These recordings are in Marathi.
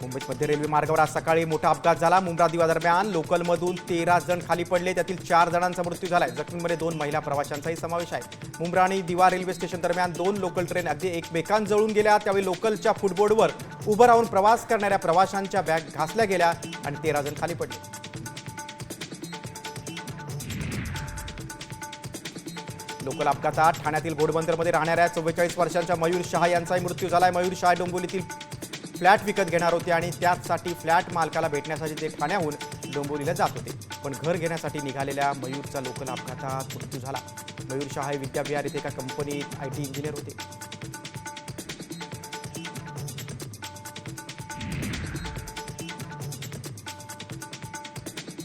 मुंबईत मध्य रेल्वे मार्गावर आज सकाळी मोठा अपघात झाला. मुंब्रा दिवा दरम्यान लोकलमधून तेरा जण खाली पडले. त्यातील चार जणांचा मृत्यू झालाय. जखमींमध्ये दोन महिला प्रवाशांचाही समावेश आहे. मुंब्रा आणि दिवा रेल्वे स्टेशन दरम्यान दोन लोकल ट्रेन अगदी एकमेकांजवळून गेल्या. त्यावेळी लोकलच्या फुटबोर्डवर उभं राहून प्रवास करणाऱ्या प्रवाशांच्या बॅग घासल्या गेल्या आणि तेरा जण खाली पडले. लोकल अपघातात ठाण्यातील घोडबंदरमध्ये राहणाऱ्या चव्वेचाळीस वर्षांच्या मयूर शहा यांचाही मृत्यू झालाय. मयूर शहा डोंबिवलीतील फ्लॅट विकत घेणार होते आणि त्याचसाठी फ्लॅट मालकाला भेटण्यासाठी ते ठाण्याहून डोंबोलीला जात होते. पण घर घेण्यासाठी निघालेल्या मयूरचा लोकल अपघातात मृत्यू झाला. मयूर शहा हे विद्याविहार येथे एका कंपनीत आय टी इंजिनियर होते.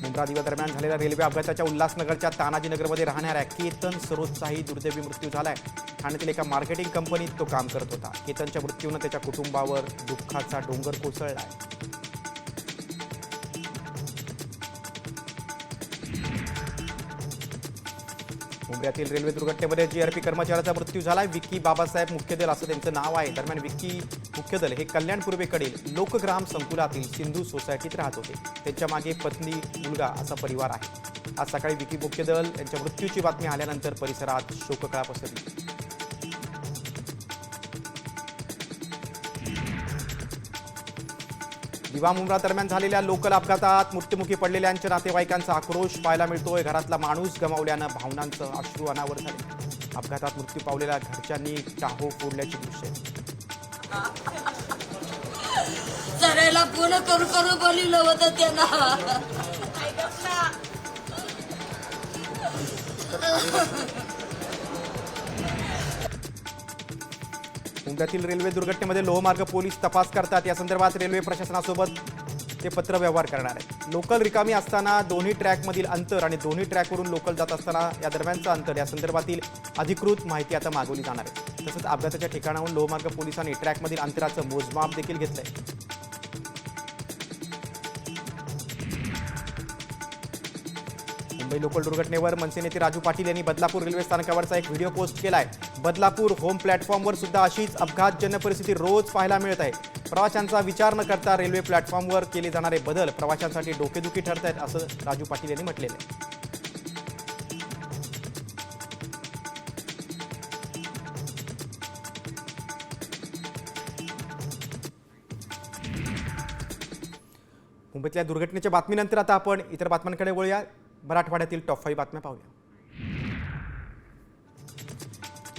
मुंब्रा दिवा दरम्यान झालेल्या रेल्वे अपघाताच्या उल्हासनगरच्या तानाजीनगरमध्ये राहणाऱ्या केतन सरोजचाही दुर्दैवी मृत्यू झाला आहे ठाण्यातील एका मार्केटिंग कंपनीत तो काम करत होता. केतनच्या मृत्यूनं त्याच्या कुटुंबावर दुःखाचा डोंगर कोसळलाय मुंबईतील रेल्वे दुर्घटनेमध्ये जीआरपी कर्मचाऱ्याचा मृत्यू झालाय. विक्की बाबासाहेब मुख्यदल असं त्यांचं नाव आहे. दरम्यान विक्की मुख्यदल हे कल्याण पूर्वेकडील लोकग्राम संकुलातील सिंधू सोसायटीत राहत होते. त्यांच्या मागे पत्नी मुलगा असा परिवार आहे. आज सकाळी विकी मुख्यदल यांच्या मृत्यूची बातमी आल्यानंतर परिसरात शोककळा पसरली. दिवा मुंब्रा दरम्यान झालेल्या लोकल अपघातात मृत्युमुखी पडलेल्यांच्या नातेवाईकांचा आक्रोश पाहायला मिळतोय. घरातला माणूस गमावल्यानं भावनांचं अश्रू अनावर झाले. अपघातात मृत्यू पावलेल्या घरच्यांनी टाहो फोडल्याची दृश्य. चरायला फोन करू करू बोलिलं होतं त्यांना. मुंबईतील रेल्वे दुर्घटनेमध्ये लोहमार्ग पोलीस तपास करतात. या संदर्भात रेल्वे प्रशासनासोबत ते पत्र व्यवहार करणार आहेत. लोकल रिकामी असताना दोन्ही ट्रॅकमधील अंतर आणि दोन्ही ट्रॅकवरून लोकल जात असताना या दरम्यानचं अंतर या संदर्भातील अधिकृत माहिती आता मागवली जाणार आहे. तसंच अपघाताच्या ठिकाणाहून लोहमार्ग पोलिसांनी ट्रॅकमधील अंतराचं मोजमाप देखील घेतलं आहे मुंबई लोकल दुर्घटनेवर मनसे नेते राजू पाटील यांनी बदलापूर रेल्वे स्थानकावरचा एक व्हिडिओ पोस्ट केलाय. बदलापूर होम प्लॅटफॉर्मवर सुद्धा अशीच अपघातजन्य परिस्थिती रोज पाहायला मिळत आहे. प्रवाशांचा विचार न करता रेल्वे प्लॅटफॉर्मवर केले जाणारे बदल प्रवाशांसाठी डोकेदुखी ठरत आहेत असं राजू पाटील यांनी म्हटलेलं आहे. मुंबईतल्या दुर्घटनेच्या बातमीनंतर आता आपण इतर बातम्यांकडे वळूया. मराठवाड्यातील टॉप फाईव्ह बातम्या पाहूया.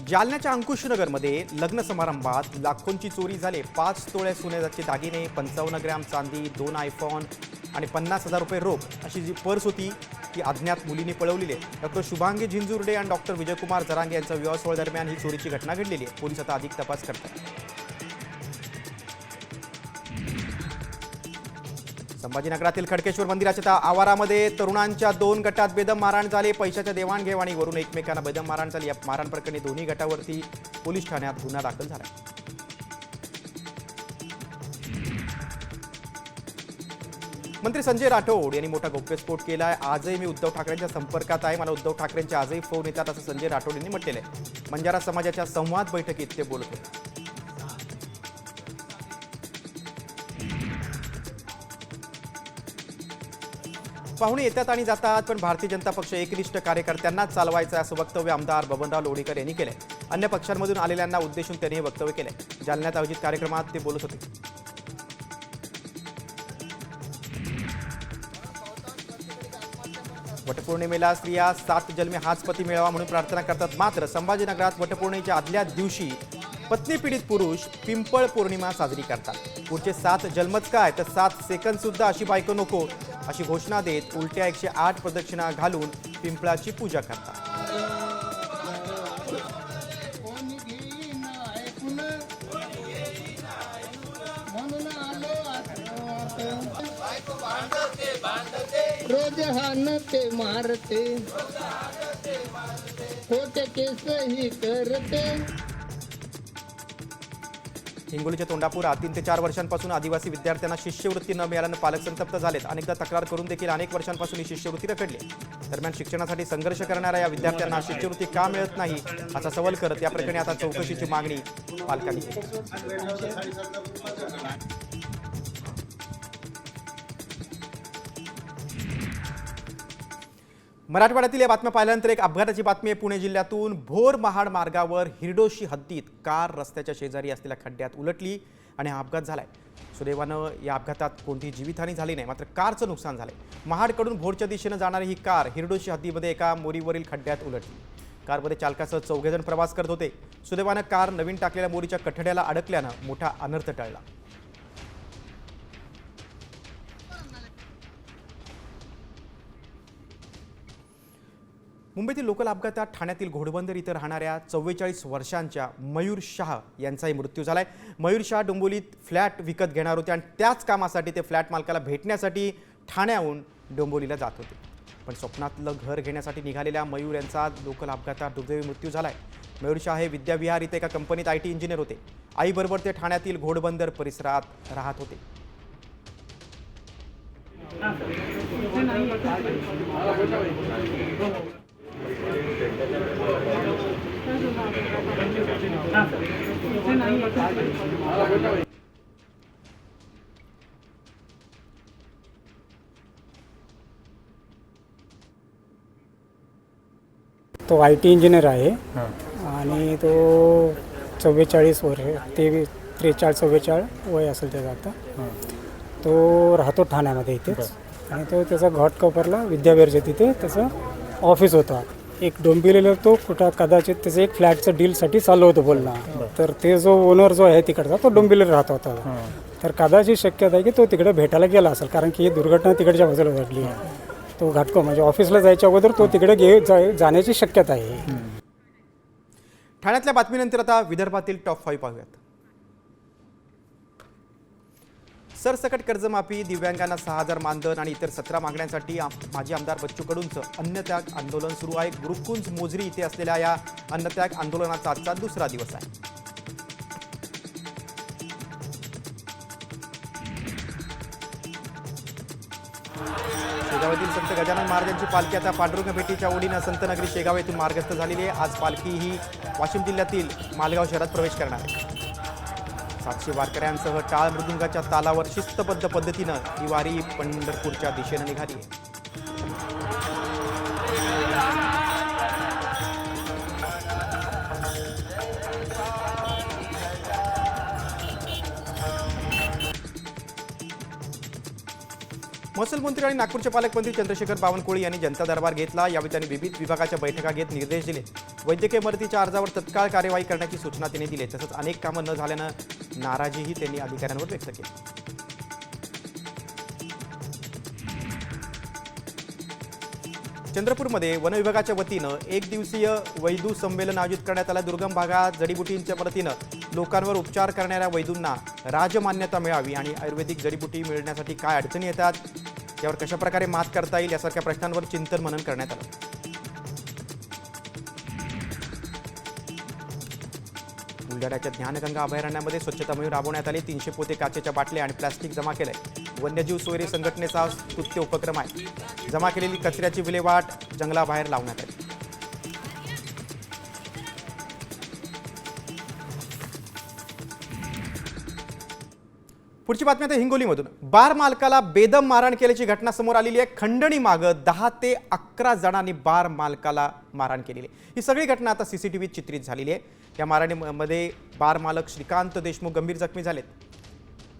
जालन्याच्या अंकुशनगरमध्ये लग्न समारंभात लाखोंची चोरी झाले. पाच तोळ्या सोन्याचे दागिने पंचावन्न ग्रॅम चांदी दोन आयफोन आणि पन्नास हजार रुपये रोख अशी जी पर्स होती ती अज्ञात मुलीने पळवलेली आहे. डॉक्टर शुभांगी झिंजुर्डे आणि डॉक्टर विजयकुमार जरांगे यांचा विवाह सोहळ्या दरम्यान ही चोरीची घटना घडलेली आहे. पोलीस आता अधिक तपास करतात संभाजीनगरातील खडकेश्वर मंदिराच्या आवारामध्ये तरुणांच्या दोन गटात बेदम मारहाण झाले. पैशाच्या देवाणघेवाणीवरून एकमेकांना बेदम मारहाण झाली. या मारहाण प्रकरणी दोन्ही गटावरती पोलीस ठाण्यात गुन्हा दाखल झाला. मंत्री संजय राठोड यांनी मोठा गौप्यस्फोट आहे आजही मी उद्धव ठाकरेंच्या संपर्कात आहे. मला उद्धव ठाकरेंचे आजही फोन येतात असं संजय राठोड यांनी म्हटलेलं आहे. बंजारा समाजाच्या संवाद बैठकीत ते बोलत होते. पाहुणे येतात आणि जातात पण भारतीय जनता पक्ष एकनिष्ठ कार्यकर्त्यांनाच चालवायचा असं वक्तव्य आमदार बबनराव लोणीकर यांनी केलंय. अन्य पक्षांमधून आलेल्यांना उद्देशून त्यांनी हे वक्तव्य केलंय. जालन्यात आयोजित कार्यक्रमात ते बोलत होते. वटपौर्णिमेला स्त्रिया सात जन्मे हाच पती मिळावा म्हणून प्रार्थना करतात. मात्र संभाजीनगरात वटपौर्णिमेच्या आदल्या दिवशी पत्नी पीडित पुरुष पिंपळ पौर्णिमा साजरी करतात. पुढचे सात जन्मच काय? तर सात सेकंद सुद्धा अशी बायको नको. अशी घोषणा देत उलट्या एकशे आठ प्रदक्षिणा घालून पिंपळाची पूजा करतात. रोज हानते मारते. खोटे केस ही करते. हिंगोलीच्या तोंडापुरात तीन ते चार वर्षांपासून आदिवासी विद्यार्थ्यांना शिष्यवृत्ती न मिळाल्यानं पालक संतप्त झालेत. अनेकदा तक्रार करून देखील अनेक वर्षांपासून ही शिष्यवृत्ती रखडली दरम्यान शिक्षणासाठी संघर्ष करणाऱ्या या विद्यार्थ्यांना शिष्यवृत्ती का मिळत नाही असा सवाल करत या प्रकरणी आता चौकशीची मागणी पालकांनी केली. मराठवाड्यातील या बातम्या पाहिल्यानंतर एक अपघाताची बातमी आहे. पुणे जिल्ह्यातून भोर महाड मार्गावर हिरडोशी हद्दीत कार रस्त्याच्या शेजारी असलेल्या खड्ड्यात उलटली आणि हा अपघात झालाय. सुदैवानं या अपघातात कोणतीही जीवितहानी झाली नाही मात्र कारचं नुकसान झालंय. महाडकडून भोरच्या दिशेनं जाणारी ही कार हिरडोशी हद्दीमध्ये एका मोरीवरील खड्ड्यात उलटली. कारमध्ये चालकासह चौघेजण प्रवास करत होते. सुदैवानं कार नवीन टाकलेल्या मोरीच्या कठड्याला अडकल्यानं मोठा अनर्थ टळला. मुंबईतील लोकल अपघातात ठाण्यातील घोडबंदर इथं राहणाऱ्या चव्वेचाळीस वर्षांच्या मयूर शाह यांचाही मृत्यू झालाय. मयूर शाह डोंबोलीत फ्लॅट विकत घेणार होते आणि त्याच कामासाठी ते फ्लॅट मालकाला भेटण्यासाठी ठाण्याहून डोंबोलीला जात होते. पण स्वप्नातलं घर घेण्यासाठी निघालेल्या मयूर यांचा लोकल अपघातात दुर्दैवी मृत्यू झालाय. मयूर शाह हे विद्याविहार इथे एका कंपनीत आय टी इंजिनियर होते. आईबरोबर ते ठाण्यातील घोडबंदर परिसरात राहत होते. तो आय टी इंजिनियर आहे आणि तो चव्वेचाळीस वर्ष तेवीस त्रेचाळीस चव्वेचाळीस वय असेल त्याचं आता. तो राहतो ठाण्यामध्ये इथेच. आणि तो त्याचा घाटकोपरला विद्याविहारच्या तिथे त्याचं ऑफिस होता एक डोंबिवलीला तो कुठं कदाचित त्याचं एक फ्लॅटचं डीलसाठी चालू होतं बोलणं. तर ते जो ओनर जो आहे तिकडचा तो डोंबिवलीला राहत होता. तर कदाचित शक्यता आहे की तो तिकडे भेटायला गेला असेल कारण की ही दुर्घटना तिकडच्या बाजूला घडली. तो घाटको म्हणजे ऑफिसला जायच्या अगोदर तो तिकडे गे जाण्याची शक्यता आहे. ठाण्यातल्या बातमीनंतर आता विदर्भातील टॉप फाईव्ह पाहूयात. सरसकट कर्जमाफी दिव्यांगांना सहा हजार मानधन आणि इतर सतरा मागण्यांसाठी माजी आमदार बच्चू कडूंचं अन्नत्याग आंदोलन सुरू आहे. गुरुकुंज मोजरी इथे असलेल्या या अन्नत्याग आंदोलनाचा आजचा दुसरा दिवस आहे. शेगावातील संत गजानन महाराजांची पालखी आता पांडुरंग भेटीच्या ओढीनं संतनगरी शेगाव येथून मार्गस्थ झालेली आहे. आज पालखी ही वाशिम जिल्ह्यातील मालगाव शहरात प्रवेश करणार आहे. सातशे वारकऱ्यांसह टाळ मृदुंगाच्या तालावर शिस्तबद्ध पद्धतीनं ही वारी पंढरपूरच्या दिशेनं निघाली. महसूल मंत्री आणि नागपूरचे पालकमंत्री चंद्रशेखर बावनकुळे यांनी जनता दरबार घेतला. यावेळी त्यांनी विविध विभागाच्या बैठका घेत निर्देश दिले. वैद्यकीय मदतीच्या अर्जावर तत्काळ कार्यवाही करण्याची सूचना त्यांनी दिली. तसंच अनेक कामं न झाल्यानं नाराजीही त्यांनी अधिकाऱ्यांवर व्यक्त केली. चंद्रपूरमध्ये वन विभागाच्या वतीनं एक दिवसीय वैदू संमेलन आयोजित करण्यात आलं. दुर्गम भागात जडीबुटींच्या वतीनं लोकांवर उपचार करणाऱ्या वैदूंना राजमान्यता मिळावी आणि आयुर्वेदिक जडीबुटी मिळण्यासाठी काय अडचणी येतात यावर कशाप्रकारे मात करता येईल यासारख्या प्रश्नांवर चिंतन मनन करण्यात आलं. बुलढाण्याच्या ज्ञानगंगा अभयारण्यामध्ये स्वच्छता मोहीम राबवण्यात आली. तीनशे पोते काचेच्या बाटल्या आणि प्लास्टिक जमा केलंय. वन्यजीव सोयरे संघटनेचा कृत्य उपक्रम आहे. जमा केलेली कचऱ्याची विल्हेवाट जंगलाबाहेर लावण्यात आली. पुढची बातमी आता हिंगोलीमधून. बार मालकाला बेदम मारहाण केल्याची घटना समोर आलेली आहे. खंडणी मागं दहा ते अकरा जणांनी बार मालकाला मारहाण केलेली आहे. ही सगळी घटना आता सी सी टी व्हीत चित्रित झालेली आहे. या मारहाणीमध्ये बार मालक श्रीकांत देशमुख गंभीर जखमी झालेत.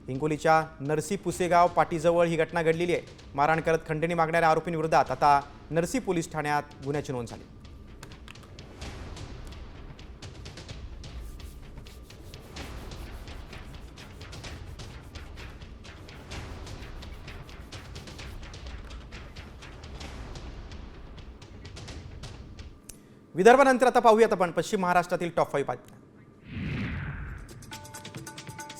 हिंगोलीच्या नरसी पुसेगाव पाटीजवळ ही घटना घडलेली आहे. मारहाण करत खंडणी मागणाऱ्या आरोपींविरोधात आता नरसी पोलीस ठाण्यात गुन्ह्याची नोंद झाली. विदर्भानंतर आता पाहूयात आपण पश्चिम महाराष्ट्रातील टॉप फाईव्ह बातम्या.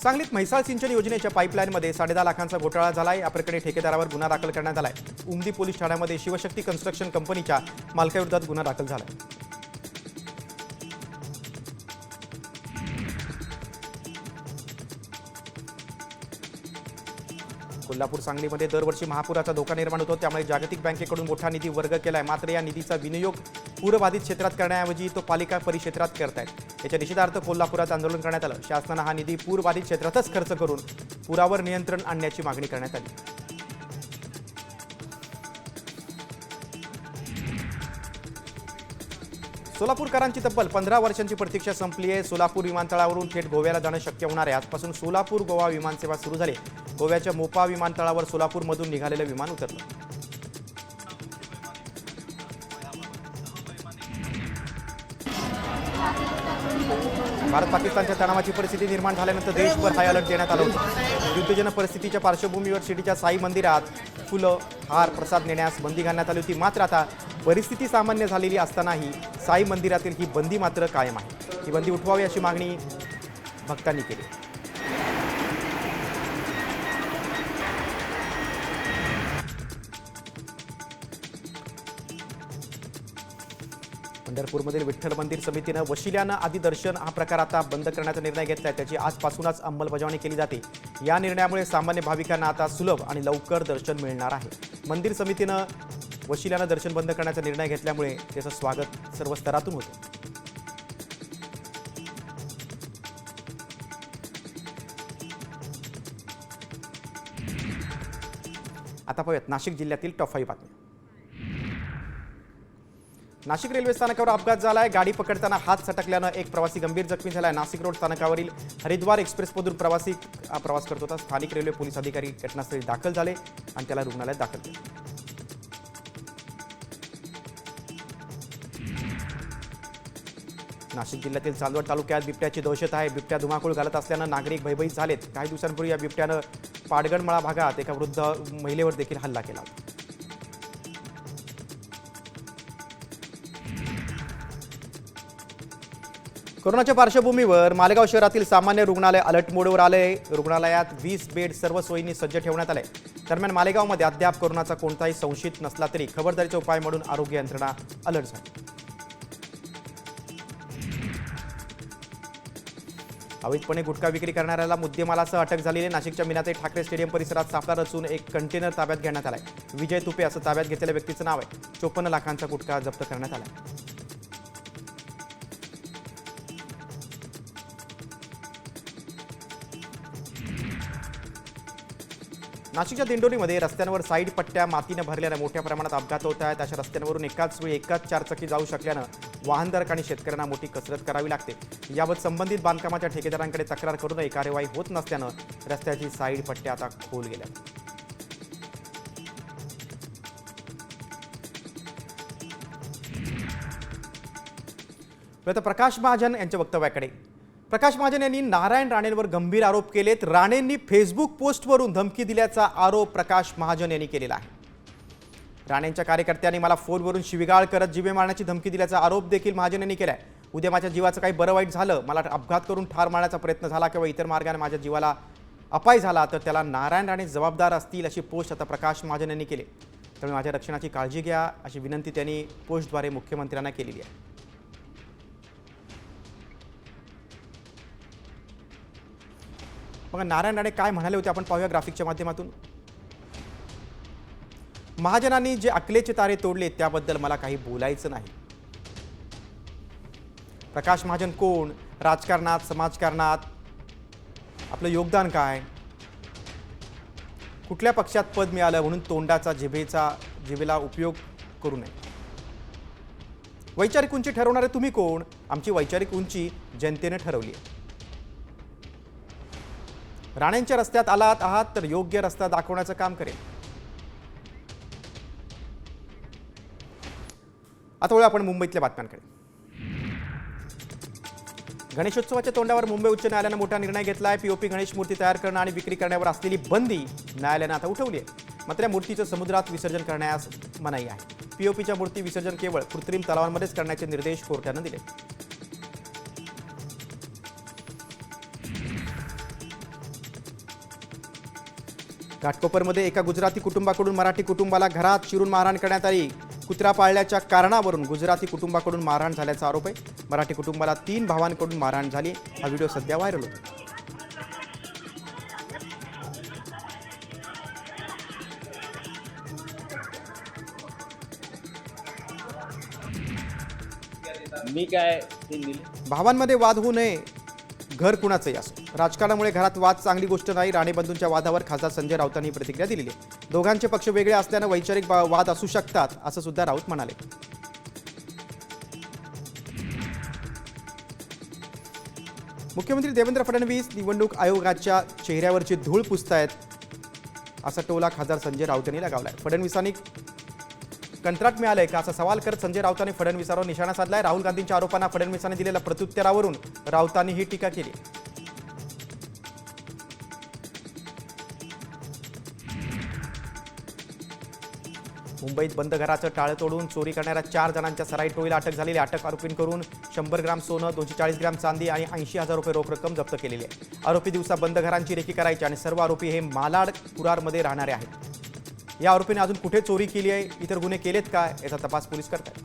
सांगलीत म्हैसाळ सिंचन योजनेच्या पाईपलाईनमध्ये साडेदहा लाखांचा घोटाळा झालाय. या प्रकरणी ठेकेदारावर गुन्हा दाखल करण्यात आलाय. उमदी पोलीस ठाण्यामध्ये शिवशक्ती कन्स्ट्रक्शन कंपनीच्या मालकाविरोधात गुन्हा दाखल झालाय. कोल्हापूर सांगलीमध्ये दरवर्षी महापुराचा धोका निर्माण होतो. त्यामुळे जागतिक बँकेकडून मोठा निधी वर्ग केला आहे मात्र या निधीचा विनियोग पूरबाधित क्षेत्रात करण्याऐवजी तो पालिका परिक्षेत्रात करतायत. याच्या निषेधार्थ कोल्हापुरात आंदोलन करण्यात आलं. शासनानं हा निधी पूरबाधित क्षेत्रातच खर्च करून पुरावर नियंत्रण आणण्याची मागणी करण्यात आली. सोलापूरकरांची तब्बल पंधरा वर्षांची प्रतीक्षा संपली आहे. सोलापूर विमानतळावरून थेट गोव्याला जाणं शक्य होणार आहे. आजपासून सोलापूर गोवा विमानसेवा सुरू झाली. गोव्याच्या मोपा विमानतळावर सोलापूरमधून निघालेलं विमान उतरलं. भारत पाकिस्तानच्या तणावाची परिस्थिती निर्माण झाल्यानंतर देशभर हाय अलर्ट देण्यात आलं होतं. युद्धजन परिस्थितीच्या पार्श्वभूमीवर शिर्डीच्या साई मंदिरात फुलं हार प्रसाद नेण्यास बंदी घालण्यात आली होती. मात्र आता परिस्थिती सामान्य झालेली असतानाही साई मंदिरातील ही बंदी मात्र कायम आहे. ही बंदी उठवावी अशी मागणी भक्तांनी केली. पंढरपूरमधील विठ्ठल मंदिर समितीनं वशिल्यानं आधी दर्शन हा प्रकार आता बंद करण्याचा निर्णय घेतला आहे त्याची आजपासूनच अंमलबजावणी केली जाते. या निर्णयामुळे सामान्य भाविकांना आता सुलभ आणि लवकर दर्शन मिळणार आहे. मंदिर समितीनं वशिल्यानं दर्शन बंद करण्याचा निर्णय घेतल्यामुळे त्याचं स्वागत सर्व स्तरातून होतं. आता पाहूयात नाशिक जिल्ह्यातील टॉप बातम्या. नाशिक रेल्वे स्थानकावर अपघात झालाय. गाडी पकडताना हात सटकल्यानं एक प्रवासी गंभीर जखमी झालाय. नाशिक रोड स्थानकावरील हरिद्वार एक्सप्रेसमधून प्रवासी प्रवास करत होता. स्थानिक रेल्वे पोलीस अधिकारी घटनास्थळी दाखल झाले आणि त्याला रुग्णालयात दाखल केले. नाशिक जिल्ह्यातील चांदवड तालुक्यात बिबट्याची दहशत आहे. बिबट्या धुमाकूळ घालत असल्यानं नागरिक भयभीत झालेत. काही दिवसांपूर्वी या बिबट्यानं पाडगणमळा भागात एका वृद्ध महिलेवर देखील हल्ला केला. कोरोनाच्या पार्श्वभूमीवर मालेगाव शहरातील सामान्य रुग्णालय अलर्ट मोडवर आले. रुग्णालयात वीस बेड सर्व सोयींनी सज्ज ठेवण्यात आले. दरम्यान मालेगावमध्ये अद्याप कोरोनाचा कोणताही संशयित नसला तरी खबरदारीचा उपाय म्हणून आरोग्य यंत्रणा अलर्ट झाली. अवैधपणे गुटखा विक्री करणाऱ्याला मुद्देमालासह अटक झालेली नाशिकच्या मीनाते ठाकरे स्टेडियम परिसरात सापळा रचून एक कंटेनर ताब्यात घेण्यात आलाय. विजय तुपे असं ताब्यात घेतलेल्या व्यक्तीचं नाव आहे. चोपन्न लाखांचा गुटखा जप्त करण्यात आला नाशिकच्या दिंडोरीमध्ये रस्त्यांवर साईड पट्ट्या मातीनं भरल्यानं मोठ्या प्रमाणात अपघात होत आहेत. अशा रस्त्यांवरून एकाच वेळी एकाच चारचाकी जाऊ शकल्यानं वाहनधारक आणि शेतकऱ्यांना मोठी कसरत करावी लागते. याबाबत संबंधित बांधकामाच्या ठेकेदारांकडे तक्रार करूनही कार्यवाही होत नसल्यानं रस्त्याची साईड पट्ट्या आता खोल गेल्या. आता प्रकाश महाजन यांच्या वक्तव्याकडे. प्रकाश महाजन यांनी नारायण राणेंवर गंभीर आरोप केलेत. राणेंनी फेसबुक पोस्टवरून धमकी दिल्याचा आरोप प्रकाश महाजन यांनी केलेला आहे. राणेंच्या कार्यकर्त्यांनी मला फोनवरून शिविगाळ करत जिवे मारण्याची धमकी दिल्याचा आरोप देखील महाजन यांनी आहे उद्या माझ्या जीवाचं काही बरं वाईट झालं मला अपघात करून ठार मारण्याचा प्रयत्न झाला किंवा इतर मार्गाने माझ्या जीवाला अपाय झाला तर त्याला नारायण राणे जबाबदार असतील अशी पोस्ट आता प्रकाश महाजन यांनी केली. त्यामुळे माझ्या रक्षणाची काळजी घ्या अशी विनंती त्यांनी पोस्टद्वारे मुख्यमंत्र्यांना केलेली आहे. मग नारायण राणे काय म्हणाले होते आपण पाहूया ग्राफिकच्या माध्यमातून? महाजनांनी जे अकलेचे तारे तोडले त्याबद्दल मला काही बोलायचं नाही. प्रकाश महाजन कोण? राजकारणात समाजकारणात? आपलं योगदान काय? कुठल्या पक्षात पद मिळालं म्हणून तोंडाचा जिभेचा जिभेला उपयोग करू नये? वैचारिक उंची ठरवणारे तुम्ही कोण? आमची वैचारिक उंची जनतेने ठरवली आहे. राणेंच्या रस्त्यात आलात आहात तर योग्य रस्ता दाखवण्याचं काम करेल. आता वळू आपण मुंबईतल्या बातम्यांकडे. गणेशोत्सवाच्या तोंडावर मुंबई उच्च न्यायालयानं मोठा निर्णय घेतला आहे पीओपी गणेश मूर्ती तयार करणं आणि विक्री करण्यावर असलेली बंदी न्यायालयानं आता उठवली आहे. मात्र या मूर्तीचं समुद्रात विसर्जन करण्यास मनाई आहे. पीओपीच्या मूर्ती विसर्जन केवळ कृत्रिम तलावांमध्येच करण्याचे निर्देश कोर्टानं दिले. घाटकोपरमध्ये एका गुजराती कुटुंबाकडून मराठी कुटुंबाला घरात चिरून मारहाण करण्यात आली. कुत्रा पाळल्याच्या कारणावरून गुजराती कुटुंबाकडून मारहाण झाल्याचा आरोप आहे. मराठी कुटुंबाला तीन भावांकडून मारहाण झाली हा व्हिडिओ सध्या व्हायरल होतो मी काय भावांमध्ये वाद होऊ नये. घर कुणाचंही असो. राजकारणामुळे घरात वाद चांगली गोष्ट नाही. राणेबंधूंच्या वादावर खासदार संजय राऊतांनी प्रतिक्रिया दिलेली आहे. दोघांचे पक्ष वेगळे असल्यानं वैचारिक वाद असू शकतात असं सुद्धा राऊत म्हणाले. मुख्यमंत्री देवेंद्र फडणवीस निवडणूक आयोगाच्या चेहऱ्यावरची धूळ पुसतायत असा टोला खासदार संजय राऊत यांनी लगावलाय. फडणवीसांनी कंत्राट मिळालंय का असा सवाल करत संजय राऊतांनी फडणवीसांवर निशाणा साधलाय. राहुल गांधींच्या आरोपांना फडणवीसांनी दिलेल्या प्रत्युत्तरावरून राऊतांनी ही टीका केली. मुंबईत बंद घराचं टाळं तोडून चोरी करणाऱ्या चार जणांच्या सराई टोळीला अटक झालेली अटक आरोपींकडून शंभर ग्राम सोनं दोनशे चाळीस ग्राम चांदी आणि ऐंशी हजार रुपये रोख रक्कम जप्त केलेली आहे. आरोपी दिवसा बंद घरांची रेकी करायची आणि सर्व आरोपी हे मालाड कुरारमध्ये राहणारे आहेत. या आरोपीने अजून कुठे चोरी केली आहे? इतर गुन्हे केलेत का? याचा तपास पोलीस करतात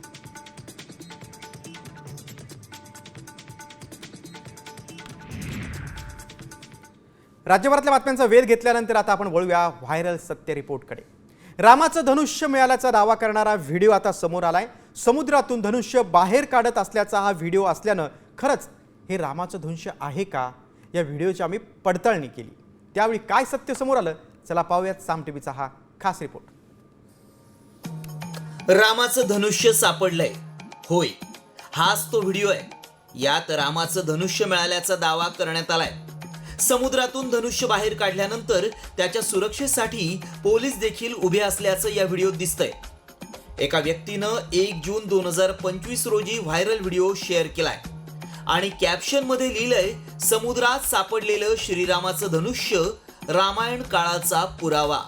राज्यभरातल्या बातम्यांचा वेध घेतल्यानंतर आता आपण वळूया व्हायरल सत्य रिपोर्टकडे. रामाचं धनुष्य मिळाल्याचा दावा करणारा व्हिडिओ आता समोर आलाय. समुद्रातून धनुष्य बाहेर काढत असल्याचा हा व्हिडिओ असल्यानं खरंच हे रामाचं धनुष्य आहे का? या व्हिडिओची आम्ही पडताळणी केली. त्यावेळी काय सत्य समोर आलं? चला पाहूयात साम टीव्हीचा हा खास रिपोर्ट. रामाचं धनुष्य सापडलंय. होय हाच तो व्हिडिओ आहे. यात रामाचं धनुष्य मिळाल्याचा दावा करण्यात आलाय. समुद्रातून धनुष्य बाहेर काढल्यानंतर त्याच्या सुरक्षेसाठी पोलीस देखील उभे असल्याचं या व्हिडिओत दिसतंय. एका व्यक्तीनं एक जून दोन हजार पंचवीस रोजी व्हायरल व्हिडिओ शेअर केलाय. आणि कॅप्शनमध्ये लिहिलंय समुद्रात सापडलेलं श्रीरामाचं धनुष्य रामायण काळाचा पुरावा.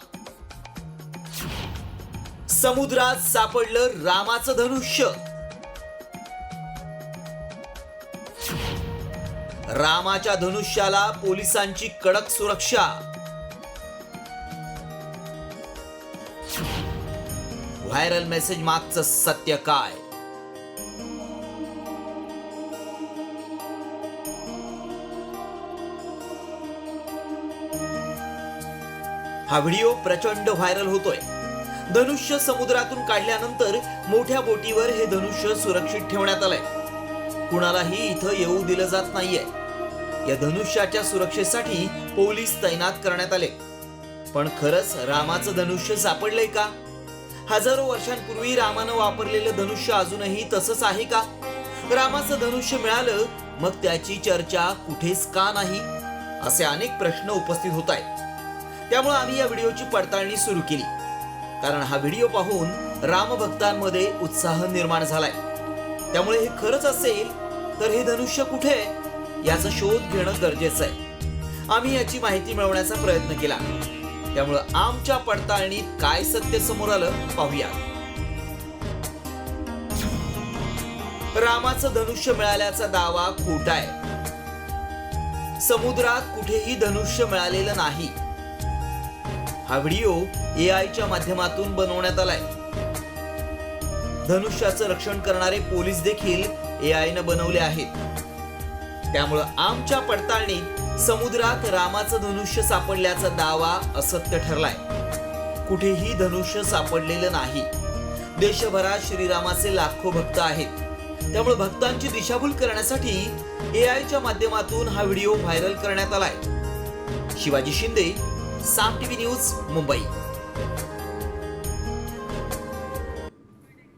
समुद्रात सापडलं रामाचं धनुष्य. रामाच्या धनुष्याला पोलिसांची कडक सुरक्षा. व्हायरल मेसेज मागचं सत्य काय? हा व्हिडिओ प्रचंड व्हायरल होतोय. धनुष्य समुद्रातून काढल्यानंतर मोठ्या बोटीवर हे धनुष्य सुरक्षित ठेवण्यात आलंय. कुणालाही इथं येऊ दिलं जात नाहीये. या धनुष्याच्या सुरक्षेसाठी पोलीस तैनात करण्यात आले. पण खरंच रामाचं धनुष्य सापडलंय का? हजारो वर्षांपूर्वी रामानं वापरलेलं धनुष्य अजूनही तसंच आहे का? रामाचं धनुष्य मिळालं मग त्याची चर्चा कुठेच का नाही? असे अनेक प्रश्न उपस्थित होत आहेत. त्यामुळे आम्ही या व्हिडिओची पडताळणी सुरू केली. कारण हा व्हिडिओ पाहून रामभक्तांमध्ये उत्साह निर्माण झालाय. त्यामुळे हे खरंच असेल तर हे धनुष्य कुठे आहे? याचा शोध घेणं गरजेचं आहे. आम्ही याची माहिती मिळवण्याचा प्रयत्न केला. त्यामुळं आमच्या पडताळणीत काय सत्य समोर आलं पाहूया रामाचं धनुष्य मिळाल्याचा दावा खोटा आहे. समुद्रात कुठेही धनुष्य मिळालेलं नाही. हा व्हिडिओ ए आयच्या माध्यमातून बनवण्यात आलाय. धनुष्याचं रक्षण करणारे पोलीस देखील ए आयनं बनवले आहेत. त्यामुळं आमच्या पडताळणीत समुद्रात रामाचं धनुष्य सापडल्याचा दावा असत्य ठरलाय. कुठेही धनुष्य सापडलेलं नाही. देशभरात श्रीरामाचे लाखो भक्त आहेत. त्यामुळे भक्तांची दिशाभूल करण्यासाठी ए आयच्या माध्यमातून हा व्हिडिओ व्हायरल करण्यात आलाय. Shivaji Shinde Saam TV news Mumbai.